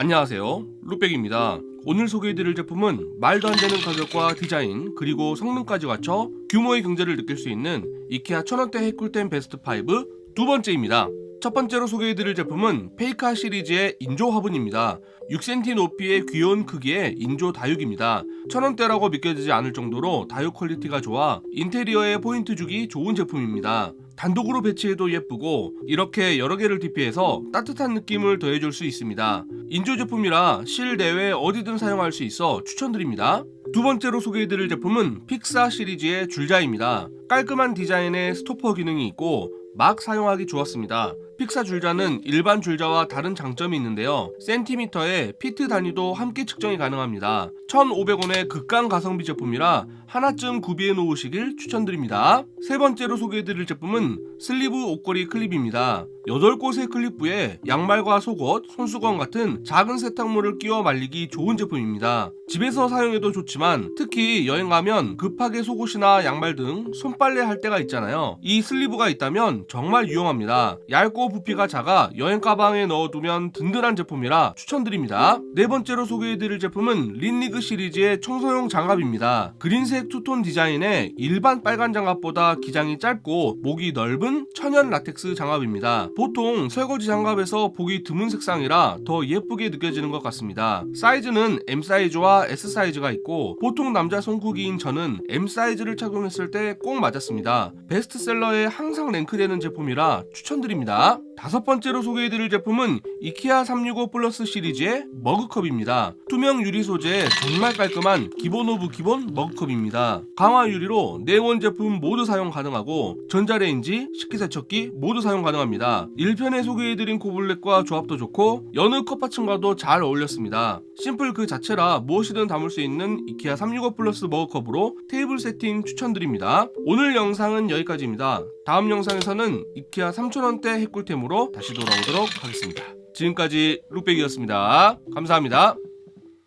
안녕하세요. 룩백입니다. 오늘 소개해드릴 제품은 말도 안 되는 가격과 디자인 그리고 성능까지 갖춰 규모의 경제를 느낄 수 있는 이케아 천원대 핵꿀템 베스트 5 두 번째입니다. 첫 번째로 소개해드릴 제품은 페이카 시리즈의 인조 화분입니다. 6cm 높이의 귀여운 크기의 인조 다육입니다. 천원대라고 믿겨지지 않을 정도로 다육 퀄리티가 좋아 인테리어에 포인트 주기 좋은 제품입니다. 단독으로 배치해도 예쁘고 이렇게 여러 개를 DP해서 따뜻한 느낌을 더해줄 수 있습니다. 인조 제품이라 실내외 어디든 사용할 수 있어 추천드립니다. 두 번째로 소개해드릴 제품은 픽사 시리즈의 줄자입니다. 깔끔한 디자인의 스토퍼 기능이 있고 막 사용하기 좋았습니다. 픽사 줄자는 일반 줄자와 다른 장점이 있는데요. 센티미터에 피트 단위도 함께 측정이 가능합니다. 1,500원의 극강 가성비 제품이라 하나쯤 구비해 놓으시길 추천드립니다. 세 번째로 소개해 드릴 제품은 슬리브 옷걸이 클립입니다. 8곳의 클립부에 양말과 속옷, 손수건 같은 작은 세탁물을 끼워 말리기 좋은 제품입니다. 집에서 사용해도 좋지만 특히 여행 가면 급하게 속옷이나 양말 등 손빨래 할 때가 있잖아요. 이 슬리브가 있다면 정말 유용합니다. 얇고 부피가 작아 여행 가방에 넣어두면 든든한 제품이라 추천드립니다. 네 번째로 소개해 드릴 제품은 린리그 시리즈의 청소용 장갑입니다. 그린색 투톤 디자인의 일반 빨간 장갑보다 기장이 짧고 목이 넓은 천연 라텍스 장갑입니다. 보통 설거지 장갑에서 보기 드문 색상이라 더 예쁘게 느껴지는 것 같습니다. 사이즈는 M 사이즈와 S 사이즈가 있고 보통 남자 손구기인 저는 M 사이즈를 착용했을 때 꼭 맞았습니다. 베스트셀러에 항상 랭크되는 제품이라 추천드립니다. 다섯 번째로 소개해드릴 제품은 이케아 365 플러스 시리즈의 머그컵입니다. 투명 유리 소재 정말 깔끔한 기본 오브 기본 머그컵입니다. 강화 유리로 내원 제품 모두 사용 가능하고 전자레인지, 식기세척기 모두 사용 가능합니다. 1편에 소개해드린 코블렛과 조합도 좋고 여느 컵 받침과도 잘 어울렸습니다. 심플 그 자체라 무엇이든 담을 수 있는 이케아 365 플러스 머그컵으로 테이블 세팅 추천드립니다. 오늘 영상은 여기까지입니다. 다음 영상에서는 이케아 3,000원대 핵꿀템으로 다시 돌아오도록 하겠습니다. 지금까지 룩백이었습니다. 감사합니다.